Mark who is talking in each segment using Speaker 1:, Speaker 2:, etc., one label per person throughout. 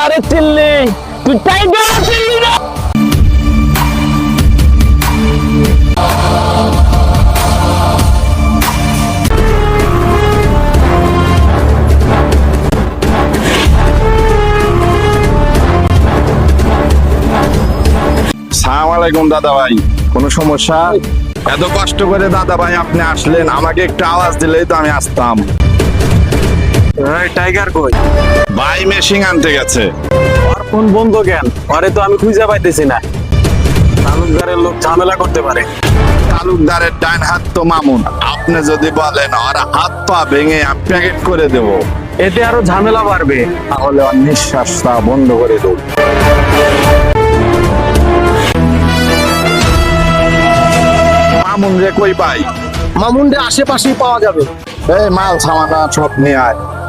Speaker 1: তালুকদারে চিল্লি। তুই টাইগার চিল্লি না।
Speaker 2: আলাইকুম দাদা ভাই। কোনো সমস্যা? এত কষ্ট করে দাদা ভাই আপনি আসলেন, আমাকে একটু আওয়াজ দিলেই তো আমি আসতাম।
Speaker 3: টাইগার কই?
Speaker 2: ভাই মেশিং আনতে গেছে।
Speaker 3: আর ফোন বন্ধ কেন আরে তো আমি খুঁজে পাইতেছি না। তালুকদারের লোক ঝামেলা করতে পারে।
Speaker 2: তালুকদারের ডান হাত তো মামুন। আপনি যদি বলেন আর হাত পা ভেঙে প্যাকেট করে দেব।
Speaker 3: এতে আরও ঝামেলা বাড়বে।
Speaker 2: তাহলে ওর নিঃশ্বাসটা বন্ধ করে দেব মামুন রে কই পাই
Speaker 3: মামুনদের আশেপাশেই পাওয়া যাবে।
Speaker 2: এই মাল সামানা সব নিয়ে আয়।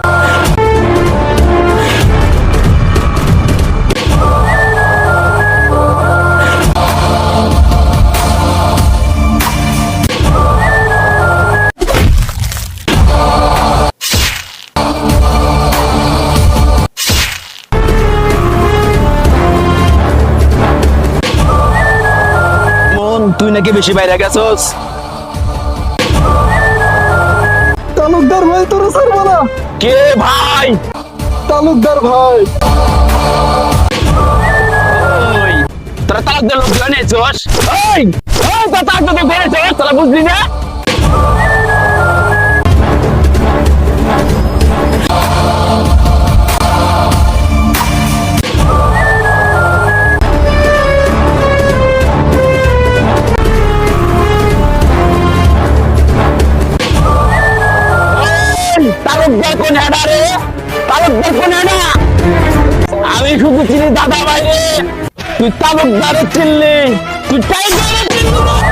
Speaker 1: তুই নাকি বেশি বাইরে গেছস
Speaker 3: তালুকদার ভাই তোর ছাড়বো না
Speaker 1: কে ভাই?
Speaker 3: তালুকদার ভাই।
Speaker 1: তারা তালুকদার লোক জানিয়েছস এই তারা তালুকদার বেড়েছে তোরা বুঝলি না? তালুকদার কোন রে তালুকদার কোন হেডা আমি শুধু চিনি দাদা ভাই রে তুই তালুকদারে চিনলি। তুই টাইগারে চিনলি।